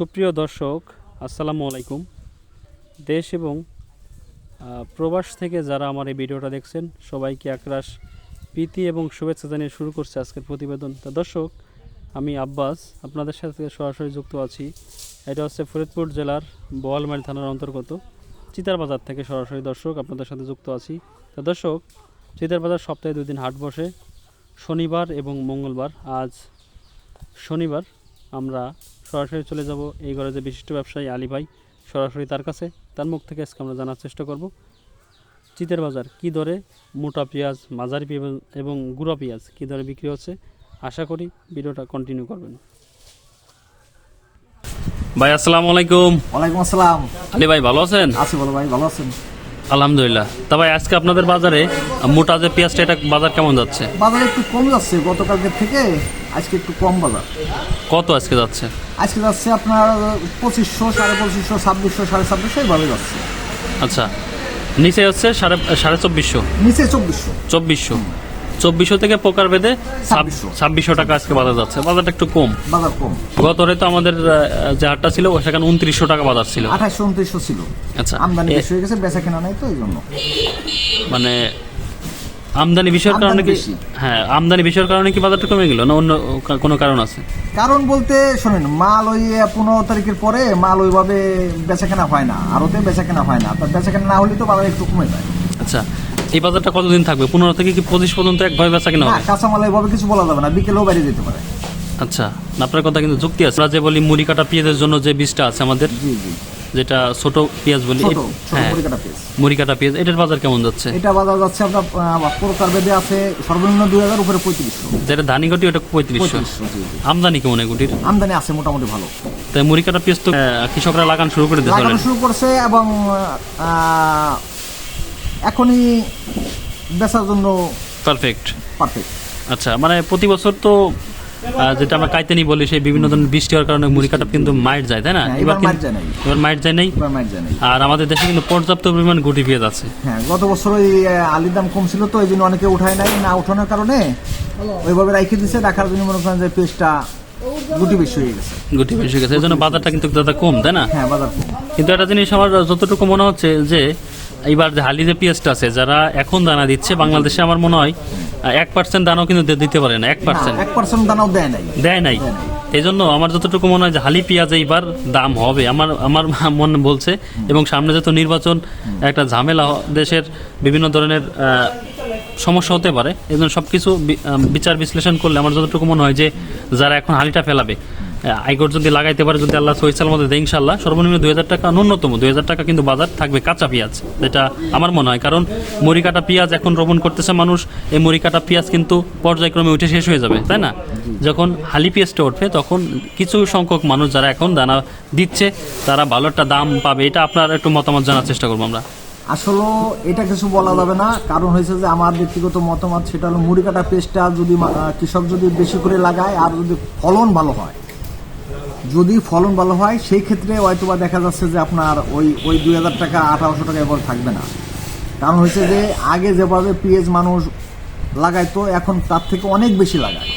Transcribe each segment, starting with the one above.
সুপ্রিয় দর্শক, আসসালামু আলাইকুম। দেশ এবং প্রবাস থেকে যারা আমার এই ভিডিওটা দেখছেন, সবাইকে একরাশ প্রীতি এবং শুভেচ্ছা জানিয়ে শুরু করছে আজকের প্রতিবেদন। তা দর্শক, আমি আব্বাস, আপনাদের সাথে সরাসরি যুক্ত আছি। এটা হচ্ছে ফরিদপুর জেলার বোয়ালমারি থানার অন্তর্গত চিতার বাজার থেকে সরাসরি দর্শক, আপনাদের সাথে যুক্ত আছি। তা দর্শক, চিতার বাজার সপ্তাহে দুই দিন হাট বসে। শনিবার এবং মঙ্গলবার, আজ শনিবার আমরা সরাসরি চলে যাব এই ঘরে যে বিশিষ্ট ব্যবসায়ী আলী ভাই সরাসরি তার কাছে। তার মুখ থেকে আজকে আমরা জানার চেষ্টা করব। চিতের বাজার কি দরে মোটা পেঁয়াজ মাঝারি পেঁয়াজ এবং গুঁড়া পেঁয়াজ কী দরে বিক্রি হচ্ছে? আশা করি ভিডিওটা কন্টিনিউ করবেন। ভাই আসসালামু আলাইকুম। ওয়ালাইকুম আসসালাম। আলী ভাই ভালো আছেন? আছি বলো ভাই ভালো আছেন? আলহামদুলিল্লাহ। তা ভাই আজকে আপনাদের বাজারে মোটা যে পেঁয়াজটা এটা বাজার কেমন যাচ্ছে? বাজারে একটু কম যাচ্ছে গতকালকের থেকে। আজকে একটু কম বাজার। কত আজকে যাচ্ছে? আজকে যাচ্ছে আপনার পঁচিশশো সাড়ে পঁচিশশো ছাব্বিশশো সাড়ে ছাব্বিশশো এইভাবে যাচ্ছে। আচ্ছা নিচে হচ্ছে সাড়ে সাড়ে চব্বিশশো। নিচে চব্বিশশো। চব্বিশশো। চব্বিশশো থেকে পোকার বেঁধে ছাব্বিশশো। টাকা আজকে বাজার যাচ্ছে। বাজারটা একটু কম। বাজার কম। গত তো আমাদের যে হাটটা ছিল সেখানে উনত্রিশশো টাকা বাজার ছিল। আঠাশশো উনত্রিশশো ছিল। আচ্ছা আমদানি বেশি হয়ে গেছে বেচা কেনা নাই তো এই জন্য। মানে আমদানি বিষয়ের কারণে কি হ্যাঁ আমদানি বিষয়ের কারণে কি বাজারটা কমে গেল না অন্য কোনো কারণ আছে? কারণ বলতে শোনেন মাল ওই পনেরো তারিখের পরে মাল ওইভাবে বেচা কেনা হয় না আরতে বেচা কেনা হয় না। তার বেচা কেনা না হলে তো বাজার একটু কমে যায়। আচ্ছা এই বাজারটা কতদিন থাকবে? পনেরো থেকে কি পঁচিশ পর্যন্ত একভাবে বেচা কিনা না হবে? কাঁচামাল এইভাবে কিছু বলা যাবে না বিকেলেও বাইরে যেতে পারে। আচ্ছা আপনার কথা কিন্তু যুক্তি আছে। আমরা যে বলি মুড়ি কাটা পেঁয়াজের জন্য যে বীজটা আছে আমাদের জি জি। যেটা ছোট পেঁয়াজ বলি ছোট হ্যাঁ মুড়ি কাটা পেঁয়াজ এটার বাজার কেমন যাচ্ছে? এটা বাজার যাচ্ছে আপনার প্রকার বেদে আছে সর্বনিম্ন দুই হাজার উপরে পঁয়ত্রিশশো যেটা ধানিঘটি ওটা পঁয়ত্রিশশো আমদানি কেমন এগুটির আমদানি আছে মোটামুটি ভালো। তাই মুড়ি কাটা পেঁয়াজ তো কৃষকরা লাগান শুরু করে দিয়েছে লাগানো শুরু করছে এবং এখনই বেচার জন্য পারফেক্ট পারফেক্ট আচ্ছা মানে প্রতি বছর তো যেটা আমরা কাইতেনি বলি সেই বিভিন্ন ধরনের বৃষ্টি হওয়ার কারণে মুড়ি কাটা কিন্তু মাইট যায় তাই না? হ্যাঁ, এবার কিন্তু- মাইট যায় নাই। এবার মাইট যায় নাই। আর আমাদের দেশে কিন্তু পর্যাপ্ত পরিমাণ গুটি পেঁয়াজ আছে। হ্যাঁ গত বছর ওই আলির দাম কম ছিল তো এই জন্য অনেকে উঠায় নাই না উঠানোর কারণে ওইভাবে রাখে দিছে রাখার জন্য মনে করেন যে পেস্টটা গুটি বেশি হয়ে গেছে। গুটি বেশি হয়ে গেছে এই জন্য বাজারটা কিন্তু দাদা কম তাই না? হ্যাঁ বাজার কম। কিন্তু একটা জিনিস আমার যতটুকু মনে হচ্ছে যে এইবার যে হালি যে পেঁয়াজটা আছে যারা এখন দানা দিচ্ছে বাংলাদেশে আমার মনে হয় এক পার্সেন্ট দানাও কিন্তু দিতে পারে না এক পার্সেন্ট এক পার্সেন্ট দানাও দেয় নাই। দেয় নাই। এই জন্য আমার যতটুকু মনে হয় যে হালি পেঁয়াজ এইবার দাম হবে। আমার আমার মন বলছে এবং সামনে যত নির্বাচন একটা ঝামেলা দেশের বিভিন্ন ধরনের সমস্যা হতে পারে। এই জন্য সব কিছু বিচার বিশ্লেষণ করলে আমার যতটুকু মনে হয় যে যারা এখন হালিটা ফেলাবে আয়কর যদি লাগাইতে পারে, যদি আল্লাহ সহিসাল মধ্যে দেয় ইনশাল্লাহ সর্বনিম্ন দুই হাজার টাকা, ন্যূনতম দুই হাজার টাকা কিন্তু বাজার থাকবে কাঁচা পেঁয়াজ, যেটা আমার মনে হয়। কারণ মুড়ি কাটা পেঁয়াজ এখন রোপণ করতেছে মানুষ, এই মুড়ি কাটা পেঁয়াজ কিন্তু পর্যায়ক্রমে উঠে শেষ হয়ে যাবে, তাই না? যখন হালি পেঁয়াজটা উঠবে, তখন কিছু সংখ্যক মানুষ যারা এখন দানা দিচ্ছে, তারা ভালো একটা দাম পাবে। এটা আপনার একটু মতামত জানার চেষ্টা করব আমরা। আসলে এটা কিছু বলা যাবে না। কারণ হয়েছে যে, আমার ব্যক্তিগত মতামত সেটা হলো, মুড়ি কাটা পেস্টটা যদি কৃষক যদি বেশি করে লাগায়, আর যদি ফলন ভালো হয় যদি ফলন ভালো হয়, সেই ক্ষেত্রে হয়তো বা দেখা যাচ্ছে যে আপনার ওই ওই দুই হাজার টাকা আঠারোশো টাকা এবার থাকবে না। কারণ হয়েছে যে, আগে যেভাবে পেঁয়াজ মানুষ লাগাইতো, এখন তার থেকে অনেক বেশি লাগায়।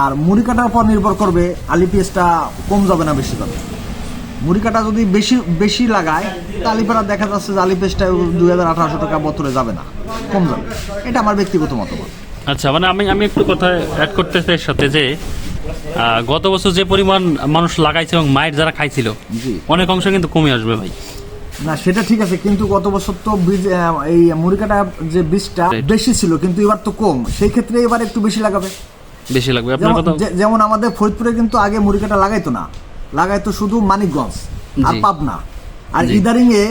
আর মুড়ি কাটার পর নির্ভর করবে, আলি পেঁয়াজটা কম যাবে না বেশি যাবে। মুড়ি কাটা যদি বেশি বেশি লাগায়, তাহলে পরে দেখা যাচ্ছে যে আলি পেঁয়াজটা দুই হাজার আঠারোশো টাকা বোতলে যাবে না, কম যাবে। এটা আমার ব্যক্তিগত মতামত। আচ্ছা মানে আমি আমি একটু কথা অ্যাড করতে চাই সাথে যে গত বছর যে পরিমাণ মানুষ লাগাইছে এবং মায়ের যারা খাইছিল অনেক অংশ কিন্তু কমে আসবে ভাই। না সেটা ঠিক আছে কিন্তু গত বছর তো বীজ এই মুড়ি কাটা যে বীজটা বেশি ছিল কিন্তু এবার তো কম। সেই ক্ষেত্রে এবার একটু বেশি লাগাবে। বেশি লাগবে। আপনার কথা যেমন আমাদের ফরিদপুরে কিন্তু আগে মুড়ি কাটা লাগাইতো না। লাগাইতো শুধু মানিকগঞ্জ আর। পাবনা। আর ইদারিং এ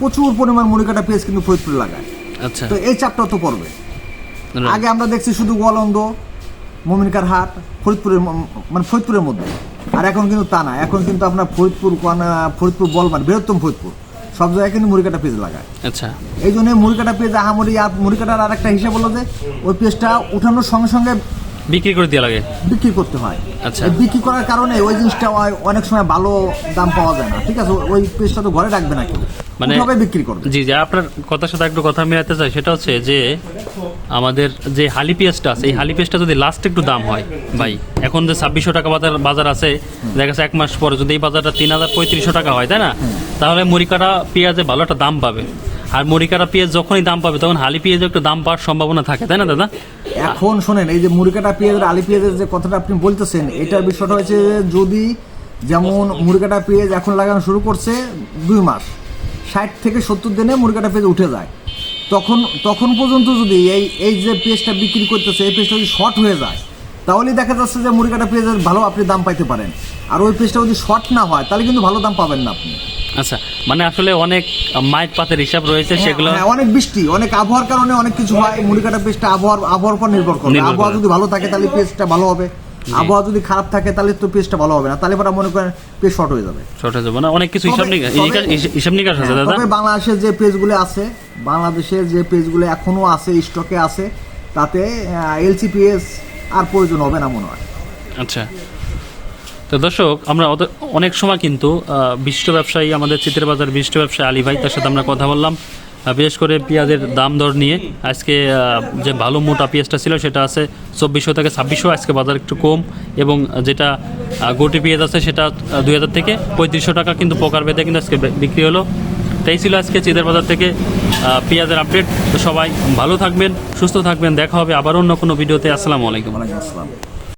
প্রচুর পরিমাণ মুড়ি কাটা পেঁয়াজ কিন্তু ফরিদপুরে লাগায়। আচ্ছা। তো এই চাপটা তো পড়বে। আগে আমরা দেখছি শুধু গোয়ালন্দ মমিনকার হাট ফরিদপুরের মানে ফরিদপুরের মধ্যে। আর এখন কিন্তু তা না এখন কিন্তু আপনার ফরিদপুর ফরিদপুর বলমান বৃহত্তম ফরিদপুর। সব জায়গায় কিন্তু মুড়ি কাটা পেঁয়াজ লাগায়। আচ্ছা। এই জন্য মুড়ি কাটা পেঁয়াজ আহামরি আর মুড়ি কাটার আর একটা হিসাব হলো যে ওই পেঁয়াজটা উঠানোর সঙ্গে সঙ্গে বিক্রি করে দেওয়া লাগে? বিক্রি করতে হয়। আচ্ছা। বিক্রি করার কারণে ওই জিনিসটা হয় অনেক সময় ভালো দাম পাওয়া যায় না ঠিক আছে? ওই পেঁয়াজটা তো ঘরে রাখবে না কেউ। মানে বিক্রি করবে। জি জি আপনার কথার সাথে একটু কথা মিলাতে চাই সেটা হচ্ছে যে আমাদের যে হালি পেঁয়াজটা আছে এই হালি পেঁয়াজটা যদি লাস্ট একটু দাম হয় ভাই এখন যে ছাব্বিশশো টাকা বাজার বাজার আছে দেখা যাচ্ছে এক মাস পরে যদি এই বাজারটা তিন হাজার পঁয়ত্রিশশো টাকা হয় তাই না? তাহলে মরিকাটা পেঁয়াজে ভালো একটা দাম পাবে। আর মরিকাটা পেঁয়াজ যখনই দাম পাবে তখন হালি পেঁয়াজে একটু দাম পাওয়ার সম্ভাবনা থাকে তাই না দাদা? এখন শোনেন এই যে মুরগিকাটা পেঁয়াজের আলি পেঁয়াজের যে কথাটা আপনি বলতেছেন এটার বিষয়টা হচ্ছে যদি যেমন মুরগিকাটা পেঁয়াজ এখন লাগানো শুরু করছে দুই মাস ষাট থেকে সত্তর দিনে মুরগিকাটা পেঁয়াজ উঠে যায়। তখন তখন পর্যন্ত যদি এই এই যে পেঁয়াজটা বিক্রি করতেছে এই পেঁয়াজটা যদি শর্ট হয়ে যায় তাহলেই দেখা যাচ্ছে যে মুরগিকাটা পেঁয়াজের ভালো আপনি দাম পাইতে পারেন। আর ওই পেঁয়াজটা যদি শর্ট না হয় তাহলে কিন্তু ভালো দাম পাবেন না আপনি। আচ্ছা মানে আসলে অনেক মাইক পাতের হিসাব রয়েছে সেগুলো? হ্যাঁ, অনেক বৃষ্টি অনেক আবহাওয়ার কারণে অনেক কিছু হয় মুরগিকাটা পেস্টটা আবহাওয়ার আবহাওয়ার উপর নির্ভর করে নির্ভর করে। আবহাওয়া যদি ভালো থাকে তাহলে পেস্টটা ভালো হবে। আবহাওয়া যদি খারাপ থাকে তাহলে তো পেস্টটা ভালো হবে না। তাহলে পরে মনে করেন পেস্ট শর্ট হয়ে যাবে। শর্ট হয়ে যাবে না? অনেক কিছু হিসাব নিকাশ হিসাব- নিকাশ আছে দাদা। তবে বাংলাদেশের যে পেজগুলো আছে বাংলাদেশের যে পেজগুলো এখনও আছে স্টকে আছে তাতে এলসিপিএস আর প্রয়োজন হবে না মনে হয়। আচ্ছা। তো দর্শক আমরা অনেক সময় কিন্তু বিশিষ্ট ব্যবসায়ী আমাদের চিত্রের বাজার বিশিষ্ট ব্যবসায়ী আলী ভাই তার সাথে আমরা কথা বললাম। বিশেষ করে পেঁয়াজের দাম দর নিয়ে আজকে যে ভালো মোটা পেঁয়াজটা ছিল সেটা আছে চব্বিশশো থেকে ছাব্বিশশো, আজকে বাজার একটু কম এবং যেটা গোটি পেঁয়াজ আছে সেটা দুই হাজার থেকে পঁয়ত্রিশশো টাকা কিন্তু প্রকার ভেদে কিন্তু আজকে বিক্রি হলো। তাই ছিল আজকে চিদের বাজার থেকে পেঁয়াজের আপডেট সবাই ভালো থাকবেন, সুস্থ থাকবেন। দেখা হবে আবার অন্য কোনো ভিডিওতে। আসসালামু আলাইকুম। ওয়ালাইকুম আসসালাম।